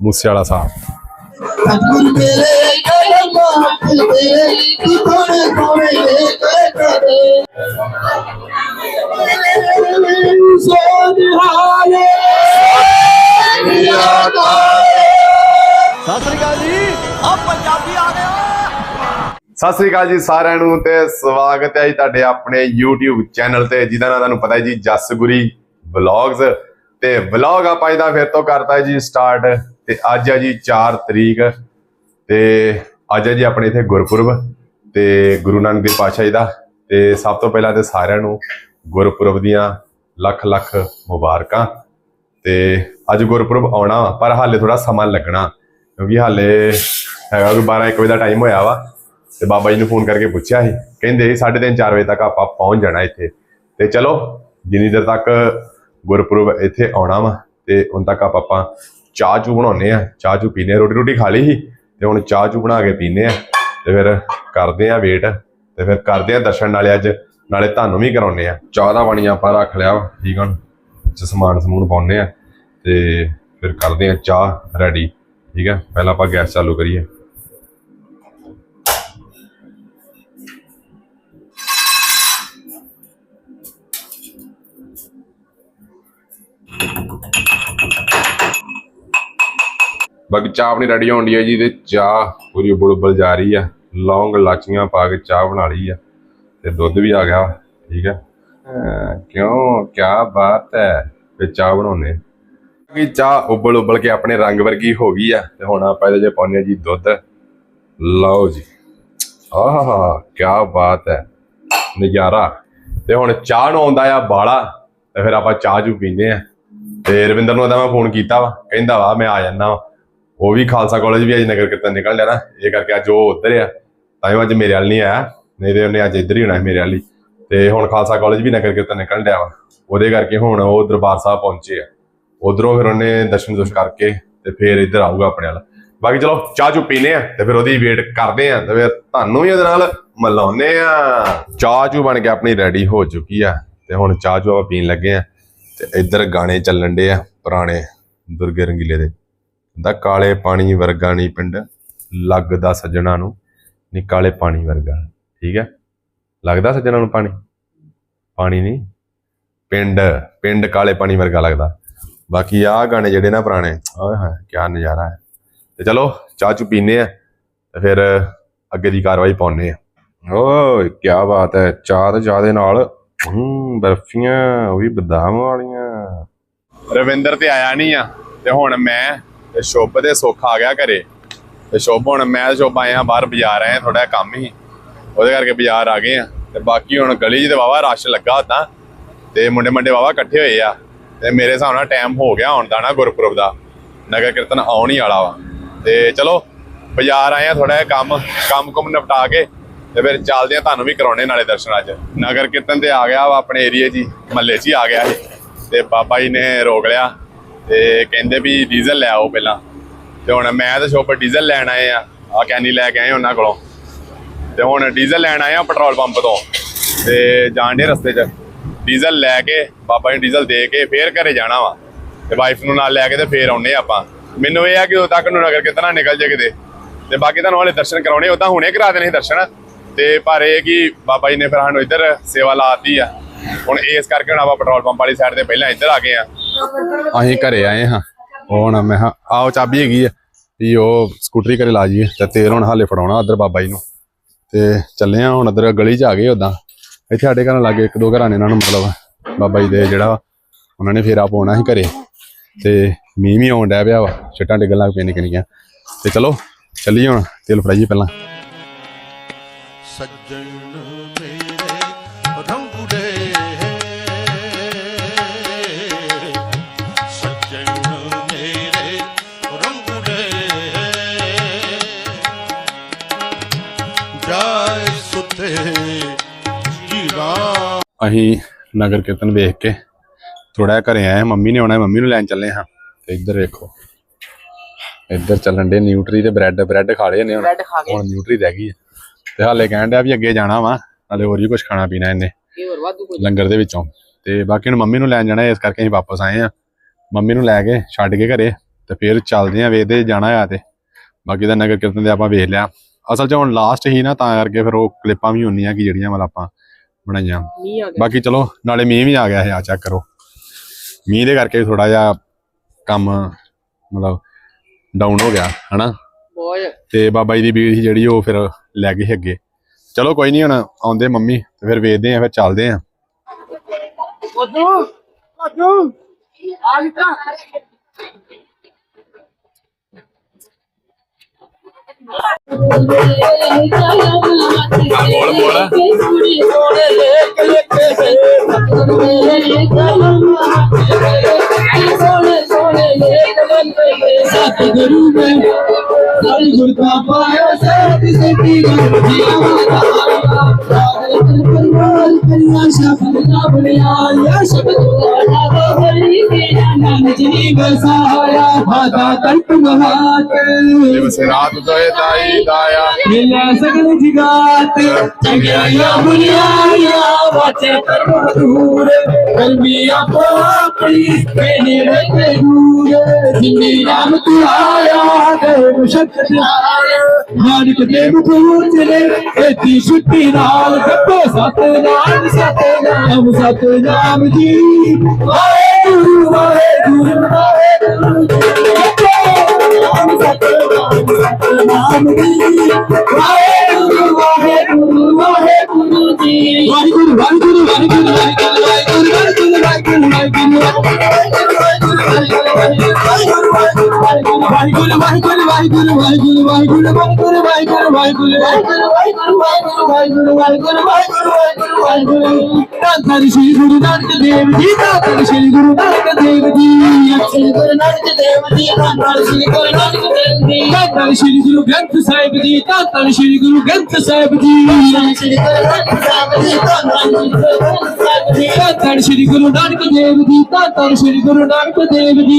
ਮੂਸੇ ਵਾਲਾ ਸਾਹਿਬ। ਸਤਿ ਸ੍ਰੀ ਅਕਾਲ ਜੀ। ਆ ਪੰਜਾਬੀ ਆ ਸਤਿ ਸ੍ਰੀ ਅਕਾਲ ਜੀ ਸਾਰਿਆਂ ਨੂੰ ਤੇ ਸਵਾਗਤ ਹੈ ਜੀ ਤੁਹਾਡੇ ਆਪਣੇ YouTube ਚੈਨਲ ਤੇ ਜਿਹਦਾ ਨਾਮ ਤੁਹਾਨੂੰ ਪਤਾ ਹੈ ਜੀ ਜਸਗੁਰੀ ਵਲੌਗਸ। ਤੇ ਵਲੌਗ ਆਪਾਂ ਇਹਦਾ ਫਿਰ ਤੋਂ ਕਰਤਾ ਜੀ ਸਟਾਰਟ ਤੇ ਅੱਜ ਆ ਜੀ 4 ਤਰੀਕ ਤੇ ਅੱਜ ਹੈ ਜੀ ਆਪਣੇ ਇੱਥੇ ਗੁਰਪੁਰਬ ਤੇ ਗੁਰੂ ਨਾਨਕ ਦੇਵ ਪਾਤਸ਼ਾਹ ਜੀ ਦਾ ਤੇ ਸਭ ਤੋਂ ਪਹਿਲਾਂ ਤੇ ਸਾਰਿਆਂ ਨੂੰ ਗੁਰਪੁਰਬ ਦੀਆਂ ਲੱਖ ਲੱਖ ਮੁਬਾਰਕਾਂ ਤੇ ਅੱਜ ਗੁਰਪੁਰਬ ਆਉਣਾ ਵਾ, ਪਰ ਹਾਲੇ ਥੋੜਾ ਸਮਾਂ ਲੱਗਣਾ ਕਿਉਂਕਿ ਹਾਲੇ ਹੈਗਾ ਕੋਈ 12 1 ਵਜੇ ਦਾ ਟਾਈਮ ਹੋਇਆ ਵਾ ਤੇ ਬਾਬਾ ਜੀ ਨੂੰ ਫੋਨ ਕਰਕੇ ਪੁੱਛਿਆ ਸੀ ਕਹਿੰਦੇ 3:30 4 ਵਜੇ ਤੱਕ ਆਪਾਂ ਪਹੁੰਚ ਜਾਣਾ ਇੱਥੇ। ਤੇ ਚਲੋ ਜਿੰਨੀ ਦੇਰ ਤੱਕ ਗੁਰਪੁਰਬ ਇੱਥੇ ਆਉਣਾ ਵਾ ਤੇ ਉਨ ਤੱਕ ਆਪਾਂ ਆਪਾਂ ਚਾਹ ਚੂ ਬਣਾਉਨੇ ਆ। ਚਾਹ ਚੂ ਪੀਨੇ ਆ, ਰੋਟੀ ਰੋਟੀ ਖਾ ਲਈ ਸੀ ਤੇ ਹੁਣ ਚਾਹ ਚੂ ਬਣਾ ਕੇ ਪੀਨੇ ਆ। ਤੇ ਫਿਰ ਕਰਦੇ ਆ ਵੇਟ ਤੇ ਫਿਰ ਕਰਦੇ ਆ ਦਰਸ਼ਨ ਨਾਲੇ ਅੱਜ, ਨਾਲੇ ਤੁਹਾਨੂੰ ਵੀ ਕਰਾਉਨੇ ਆ। ਚਾਹ ਦਾ ਪਾਣੀ ਆਪਾਂ ਰੱਖ ਲਿਆ ਠੀਕ ਆ ਚ ਸਮਾਨ ਸਮੂਨ ਪਾਉਨੇ ਆ। ਤੇ ਫਿਰ ਕਰਦੇ ਆ ਚਾਹ ਰੈਡੀ ਠੀਕ ਹੈ ਪਹਿਲਾਂ ਆਪਾਂ ਗੈਸ ਚਾਲੂ ਕਰੀਏ। ਬਾਕੀ ਚਾਹ ਆਪਣੀ ਰੈਡੀ ਹੋਣ ਦੀ ਹੈ ਜੀ ਤੇ ਚਾਹ ਪੂਰੀ ਬੁਲਬੁਲ ਜਾ ਰਹੀ ਆ। ਲੌਂਗ ਲਾਚੀਆਂ ਪਾ ਕੇ ਚਾਹ ਬਣਾ ਲਈ ਆ ਤੇ ਦੁੱਧ ਵੀ ਆ ਗਿਆ, ਠੀਕ ਹੈ ਕਿਉਂ? ਕੀ ਬਾਤ ਹੈ ਤੇ ਚਾਹ ਬਣਾਉਨੇ ਕਿ ਚਾਹ ਉਬਲ ਉਬਲ ਕੇ ਆਪਣੇ ਰੰਗ ਵਰਗੀ ਹੋ ਗਈ ਆ ਤੇ ਹੁਣ ਆਪਾਂ ਇਹਦੇ ਚ ਪਾਉਂਦੇ ਆ ਜੀ ਦੁੱਧ। ਲਓ ਜੀ। ਆਹਾ ਕੀ ਬਾਤ ਹੈ ਨਜ਼ਾਰਾ। ਤੇ ਹੁਣ ਚਾਹ ਨੂੰ ਆਉਂਦਾ ਆ ਬਾਲਾ, ਤੇ ਫਿਰ ਆਪਾਂ ਚਾਹ ਜੂ ਪੀਂਦੇ ਆ। ਤੇ ਰਵਿੰਦਰ ਨੂੰ ਉਹਦਾ ਮੈਂ ਫੋਨ ਕੀਤਾ ਵਾ, ਕਹਿੰਦਾ ਵਾ ਮੈਂ ਆ ਜਾਣਾ ਉਹ ਵੀ ਖਾਲਸਾ ਕਾਲਜ ਵੀ ਅੱਜ ਨਗਰ ਕੀਰਤਨ ਨਿਕਲ ਲਿਆ ਨਾ, ਇਹ ਕਰਕੇ ਅੱਜ ਉਹ ਉੱਧਰ ਆ। ਤਾਂ ਹੀ ਅੱਜ ਮੇਰੇ ਵੱਲ ਨਹੀਂ ਆਇਆ, ਨਹੀਂ ਤੇ ਉਹਨੇ ਅੱਜ ਇੱਧਰ ਹੀ ਹੋਣਾ ਸੀ ਮੇਰੇ ਵੱਲ ਹੀ। ਤੇ ਹੁਣ ਖਾਲਸਾ ਕਾਲਜ ਵੀ ਨਗਰ ਕੀਰਤਨ ਨਿਕਲ ਲਿਆ ਵਾ। ਉਹਦੇ ਕਰਕੇ ਹੁਣ ਉਹ ਦਰਬਾਰ ਸਾਹਿਬ ਪਹੁੰਚੇ ਆ। ਉਧਰੋਂ ਫਿਰ ਉਹਨੇ ਦਰਸ਼ਨ ਦੁਸ਼ ਕਰਕੇ ਤੇ ਫਿਰ ਇੱਧਰ ਆਊਗਾ ਆਪਣੇ ਵੱਲ। ਬਾਕੀ ਚਲੋ, ਚਾਹ ਚੂ ਪੀਨੇ ਆ ਤੇ ਫਿਰ ਉਹਦੀ ਵੇਟ ਕਰਦੇ ਆ ਤੇ ਫਿਰ ਤੁਹਾਨੂੰ ਵੀ ਉਹਦੇ ਨਾਲ ਮਿਲਾਉਨੇ ਆ। ਚਾਹ ਚੂ ਬਣ ਕੇ ਆਪਣੀ ਰੈਡੀ ਹੋ ਚੁੱਕੀ ਆ ਤੇ ਹੁਣ ਚਾਹ ਚੂ ਆਪਾਂ ਪੀਣ ਲੱਗੇ ਆ ਤੇ ਇੱਧਰ ਗਾਣੇ ਚੱਲਣ ਡੇ ਆ ਪੁਰਾਣੇ ਦੁਰਗੇ ਰੰਗੀਲੇ ਦੇ। ਦਾ ਕਾਲੇ ਪਾਣੀ ਵਰਗਾ ਨਹੀਂ ਪਿੰਡ ਲੱਗਦਾ ਸੱਜਣਾ ਨੂੰ ਨੀ ਕਾਲੇ ਪਾਣੀ ਵਰਗਾ। ਠੀਕ ਹੈ? ਲੱਗਦਾ ਸੱਜਣਾ ਨੂੰ ਪਾਣੀ? ਪਾਣੀ ਨਹੀਂ। ਪਿੰਡ ਪਿੰਡ ਕਾਲੇ ਪਾਣੀ ਵਰਗਾ ਲੱਗਦਾ। ਬਾਕੀ ਆਹ ਗਾਣੇ ਜਿਹੜੇ ਨਾ ਪੁਰਾਣੇ ਆਏ ਹਾਏ ਕੀ ਨਜ਼ਾਰਾ ਹੈ। ਤੇ ਚਲੋ, ਚਾਹ ਚੁ ਪੀਨੇ ਆ ਤੇ ਫਿਰ ਅੱਗੇ ਦੀ ਕਾਰਵਾਈ ਪਾਉਨੇ ਆ ਓਏ ਕੀ ਬਾਤ ਹੈ, ਚਾਹ ਤੇ ਚਾਹ ਦੇ ਨਾਲ, ਹੂੰ, ਬਰਫੀਆਂ, ਉਹ ਵੀ ਬਦਾਮ ਵਾਲੀਆਂ। ਰਵਿੰਦਰ ਤੇ ਆਇਆ ਨਹੀਂ ਆ, ਤੇ ਹੁਣ ਮੈਂ ਤੇ ਸ਼ੁਭ ਦੇ ਸੁੱਖ ਆ ਗਿਆ ਘਰੇ। ਤੇ ਸ਼ੁਭ ਹੁਣ ਮੈਂ ਤੇ ਸ਼ੁਭ ਆਏ ਬਾਹਰ ਬਾਜ਼ਾਰ ਆਏ ਥੋੜਾ ਕੰਮ ਹੀ। ਉਹਦੇ ਕਰਕੇ ਬਾਜ਼ਾਰ ਆ ਗਏ ਆ ਤੇ ਬਾਕੀ ਹੁਣ ਗਲੀ 'ਚ ਤੇ ਵਾਵਾ ਰਸ਼ ਲੱਗਾ ਹੁੰਦਾ ਤੇ ਮੁੰਡੇ ਮੁੰਡੇ ਵਾਵਾ ਇਕੱਠੇ ਹੋਏ ਆ। ਤੇ ਮੇਰੇ ਹਿਸਾਬ ਨਾਲ ਟਾਈਮ ਹੋ ਗਿਆ ਹੁਣ ਦਾ ਨਾ ਗੁਰਪੁਰਬ ਦਾ। ਨਗਰ ਕੀਰਤਨ ਆਉਣ ਹੀ ਵਾਲਾ ਵਾ। ਤੇ ਚਲੋ, ਬਾਜ਼ਾਰ ਆਏ ਆ ਥੋੜਾ ਜਿਹਾ ਕੰਮ ਕੰਮ ਕੁਮ ਨਿਪਟਾ ਕੇ ਤੇ ਫਿਰ ਚੱਲਦੇ ਆ ਤੁਹਾਨੂੰ ਵੀ ਕਰਾਉਣੇ ਨਾਲੇ ਦਰਸ਼ਨ ਅੱਜ। ਨਗਰ ਕੀਰਤਨ ਤੇ ਆ ਗਿਆ ਵਾ, ਆਪਣੇ ਏਰੀਏ 'ਚ ਹੀ, ਮਹੱਲੇ 'ਚ ਹੀ ਆ ਗਿਆ ਇਹ। ਤੇ ਬਾਬਾ ਜੀ ਨੇ ਰੋਕ ਲਿਆ। ਤੇ ਕਹਿੰਦੇ ਵੀ ਡੀਜ਼ਲ ਲੈ ਆਓ ਪਹਿਲਾਂ। ਤੇ ਹੁਣ ਮੈਂ ਤਾਂ ਸ਼ੋਪ ਡੀਜ਼ਲ ਲੈਣ ਆਏ ਆ ਆ ਕੈਨੀ ਲੈ ਕੇ ਆਏ ਉਹਨਾਂ ਕੋਲੋਂ। ਤੇ ਹੁਣ ਡੀਜ਼ਲ ਲੈਣ ਆਏ ਆ ਪੈਟਰੋਲ ਪੰਪ ਤੋਂ। ਤੇ ਜਾਣ ਦੇ ਰਸਤੇ 'ਚ। ਡੀਜ਼ਲ ਲੈ ਕੇ, ਬਾਬਾ ਜੀ ਨੂੰ ਡੀਜ਼ਲ ਦੇ ਕੇ ਫੇਰ ਘਰੇ ਜਾਣਾ ਵਾ। ਤੇ ਵਾਈਫ ਨੂੰ ਨਾਲ ਲੈ ਕੇ ਤੇ ਫੇਰ ਆਉਨੇ ਆਪਾਂ। ਮੈਨੂੰ ਇਹ ਆ ਕਿ ਉਦੋਂ ਤੱਕ ਨੂੰ ਨਗਰ ਕਿਤਨਾ ਨਿਕਲ ਜੇ ਕਿਤੇ। ਤੇ ਬਾਕੀ ਤੁਹਾਨੂੰ ਹਾਲੇ ਦਰਸ਼ਨ ਕਰਾਉਣੇ ਉਦਾਂ ਹੁਣੇ ਕਰਾ ਦੇਣੇ ਸੀ ਦਰਸ਼ਨ। ਤੇ ਪਰ ਇਹ ਕਿ ਬਾਬਾ ਜੀ ਨੇ ਫਿਰ ਸਾਨੂੰ ਇੱਧਰ ਸੇਵਾ ਲਾਤੀ ਆ। ਹੁਣ ਇਸ ਕਰਕੇ ਹੁਣ ਆਪਾਂ ਪੈਟਰੋਲ ਪੰਪ ਵਾਲੀ ਸਾਈਡ ਤੇ ਪਹਿਲਾਂ ਇੱਧਰ ਆ ਗਏ ਆ। ਅਸੀਂ ਘਰੇ ਆਏ ਹਾਂ। ਹੁਣ ਮੈਂ ਹਾਂ ਆਓ ਚਾਬੀ ਹੈਗੀ ਆ। ਵੀ ਉਹ ਸਕੂਟਰੀ ਘਰੇ ਲਾ ਜੀਏ ਤੇ ਤੇਲ ਹੁਣ ਹਾਲੇ ਫੜਾਉਣਾ ਉਧਰ ਬਾਬਾ ਜੀ ਨੂੰ। ਤੇ ਚੱਲੇ ਆ ਹੁਣ ਉਧਰ ਗਲੀ 'ਚ ਆ ਗਏ ਉਦਾਂ ਇੱਥੇ ਸਾਡੇ ਘਰਾਂ ਲਾਗੇ ਇੱਕ ਦੋ ਘਰਾਂ ਨੇ ਇਹਨਾਂ ਨੂੰ ਮਤਲਬ ਬਾਬਾ ਜੀ ਦੇ ਜਿਹੜਾ ਵਾ, ਉਹਨਾਂ ਨੇ ਫੇਰਾ ਪਾਉਣਾ ਸੀ ਘਰੇ। ਤੇ ਮੀਂਹ ਵੀ ਆਉਣ ਡਿਆ ਪਿਆ ਵਾ ਛਿੱਟਾਂ ਡਿੱਗਣ ਲੱਗ ਪਈਆਂ ਨਿੱਕੀਆਂ ਨਿੱਕੀਆਂ। ਤੇ ਚਲੋ ਚੱਲੀਏ ਹੁਣ ਤੇਲ ਫੜਾਈਏ ਪਹਿਲਾਂ। ਸੱਜਣ ਮੇਰੇ ਰੰਗੂੜੇ ਅਸੀਂ ਨਗਰ ਕੀਰਤਨ ਵੇਖ ਕੇ ਥੋੜਾ ਘਰੇ ਆਏ। ਮੰਮੀ ਨੇ ਆਉਣਾ ਮੰਮੀ ਨੂੰ ਲੈਣ ਚੱਲੇ ਹਾਂ। ਤੇ ਇੱਧਰ ਵੇਖੋ। ਇੱਧਰ ਚੱਲਣ ਦੇ ਨਿਊਟਰੀ ਤੇ ਬ੍ਰੈਡ ਬ੍ਰੈਡ ਖਾ ਲਏ ਨੇ ਹੁਣ। ਹੁਣ ਨਿਊਟਰੀ ਰਹਿ ਗਈ ਹੈ। ਤੇ ਹਾਲੇ ਕਹਿਣ ਡਿਆ ਵੀ ਅੱਗੇ ਜਾਣਾ ਵਾ ਹਾਲੇ ਹੋਰ ਵੀ ਕੁਝ ਖਾਣਾ ਪੀਣਾ ਇਹਨੇ। ਲੰਗਰ ਦੇ ਵਿੱਚੋਂ। ਤੇ ਬਾਕੀ ਹੁਣ ਮੰਮੀ ਨੂੰ ਲੈਣ ਜਾਣਾ ਇਸ ਕਰਕੇ ਅਸੀਂ ਵਾਪਸ ਆਏ ਆ ਮੰਮੀ ਨੂੰ ਲੈ ਕੇ ਛੱਡ ਕੇ ਘਰੇ ਤੇ ਫਿਰ ਚੱਲਦੇ ਆ ਵੇਖਦੇ ਜਾਣਾ ਆ ਤੇ। ਬਾਕੀ ਦਾ ਨਗਰ ਕੀਰਤਨ ਦੇ ਆਪਾਂ ਵੇਖ ਲਿਆ। ਅਸਲ 'ਚ ਹੁਣ ਲਾਸਟ ਹੀ ਨਾ ਤਾਂ ਕਰਕੇ ਫਿਰ ਉਹ ਕਲਿੱਪਾਂ ਵੀ ਹੁੰਦੀਆਂ ਕਿ ਜਿਹੜੀਆਂ ਮਤਲਬ ਆਪਾਂ ਬਣਾਈਆਂ। ਮੀਂਹ ਆ ਗਿਆ। ਬਾਕੀ ਚਲੋ ਨਾਲੇ ਮੀਂਹ ਵੀ ਆ ਗਿਆ ਹੈ ਆ ਚੈੱਕ ਕਰੋ। ਮੀਂਹ ਦੇ ਕਰਕੇ ਥੋੜਾ ਜਿਹਾ ਕੰਮ ਮਤਲਬ ਡਾਊਨ ਹੋ ਗਿਆ ਹਨਾ? ਬਹੁਤ। ਤੇ ਬਾਬਾ ਜੀ ਦੀ ਬੀੜ ਸੀ ਜਿਹੜੀ ਉਹ ਫਿਰ ਲੈ ਗਏ ਸੀ ਅੱਗੇ। ਚਲੋ ਕੋਈ ਨਹੀਂ ਹੁਣ ਆਉਂਦੇ ਮੰਮੀ ਤੇ ਫਿਰ ਵੇਖਦੇ ਆ ਫਿਰ ਚੱਲਦੇ ਆ। ਬੋਲ ਬੋਲ ਸਤਿਗੁਰੂ ਮੈਂ Yes, I'm going to Nizhny बसाया भागा कंट महात शिवसनाथ तोय दाई दाया मिले सगल जिगात जगया बुनियाया वाचे कर्म दूर कलमी आपो अपनी मेने रखे दूर जिंदी राम तू आया गए मुशक्त आया ਨਾਨਕ ਦੇਵ ਪੂਜਲੇ ਇਤੀ ਛੁੱਟੀ ਨਾਲ ਗੱਪੋ ਸਤਨਾਮ ਸਤਨਾਮ ਸਤਨਾਮ ਜੀ ਹਾਏ ਵਾਹਿਗੁਰੂ ਵਾਹਿਗੁਰੂ ਵਾਹਿਗੁਰੂ ਨਾਮ ਸਤ ਨਾਮ ਜੀ। ਵਾਹਿਗੁਰੂ ਵਾਹਿਗੁਰੂ ਵਾਹਿਗੁਰੂ ਜੀ ਵਾਹਿਗੁਰੂ ਵਾਹਿਗੁਰੂ ਵਾਹਿਗੁਰੂ ਵਾਹਿਗੁਰੂ ਵਾਹਿਗੁਰੂ ਵਾਹਿਗੁਰੂ ਵਾਹਿਗੁਰੂ ਵਾਹਿਗੁਰੂ ਵਾਹਿਗੁਰੂ ਵਾਹਿਗੁਰੂ ਵਾਹਿਗੁਰੂ वाहिगुरु वाहिगुरु वाहिगुरु वाहिगुरु वाहिगुरु वाहिगुरु वाहिगुरु वाहिगुरु वाहिगुरु वाहिगुरु वाहिगुरु वाहिगुरु वाहिगुरु वाहिगुरु वाहिगुरु दातार श्री गुरु नानक देव जी दातार श्री गुरु नानक देव जी श्री गुरु नानक देव जी दातार श्री गुरु नानक देव जी दातार श्री गुरु ग्रंथ साहिब जी दातार श्री गुरु ग्रंथ साहिब जी दातार श्री गुरु नानक देव जी दातार श्री गुरु नानक देव जी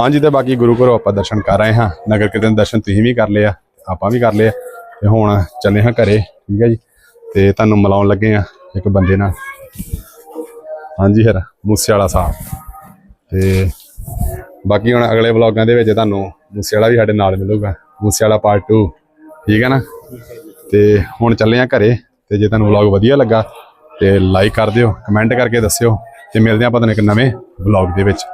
ਹਾਂਜੀ ਤੇ ਬਾਕੀ ਗੁਰੂ ਘਰੋਂ ਆਪਾਂ ਦਰਸ਼ਨ ਕਰ ਰਹੇ ਹਾਂ। ਨਗਰ ਕੀਰਤਨ ਦਰਸ਼ਨ ਤੁਸੀਂ ਵੀ ਕਰ ਲਿਆ ਆਪਾਂ ਵੀ ਕਰ ਲਏ ਆ। ਤੇ ਹੁਣ ਚੱਲੇ ਹਾਂ ਘਰੇ, ਠੀਕ ਹੈ ਜੀ। ਤੇ ਤੁਹਾਨੂੰ ਮਿਲਾਉਣ ਲੱਗੇ ਆ ਇੱਕ ਬੰਦੇ ਨਾਲ। ਹਾਂਜੀ ਫਿਰ ਮੂਸੇ ਵਾਲਾ ਸਾਹਿਬ। ਤੇ ਬਾਕੀ ਹੁਣ ਅਗਲੇ ਵਲੌਗਾਂ ਦੇ ਵਿੱਚ ਤੁਹਾਨੂੰ ਮੂਸੇ ਵਾਲਾ ਵੀ ਸਾਡੇ ਨਾਲ ਮਿਲੂਗਾ। ਮੂਸੇ ਵਾਲਾ ਪਾਰਟ 2 ਠੀਕ ਹੈ ਨਾ? ਤੇ ਹੁਣ ਚੱਲੇ ਆ ਘਰੇ, ਤੇ ਜੇ ਤੁਹਾਨੂੰ ਵਲੌਗ ਵਧੀਆ ਲੱਗਾ, ਤੇ ਲਾਈਕ ਕਰ ਦਿਓ ਕਮੈਂਟ ਕਰਕੇ ਦੱਸਿਓ, ਤੇ ਮਿਲਦੇ ਆਪਾਂ ਤੁਹਾਨੂੰ ਇੱਕ ਨਵੇਂ ਵਲੌਗ ਦੇ ਵਿੱਚ।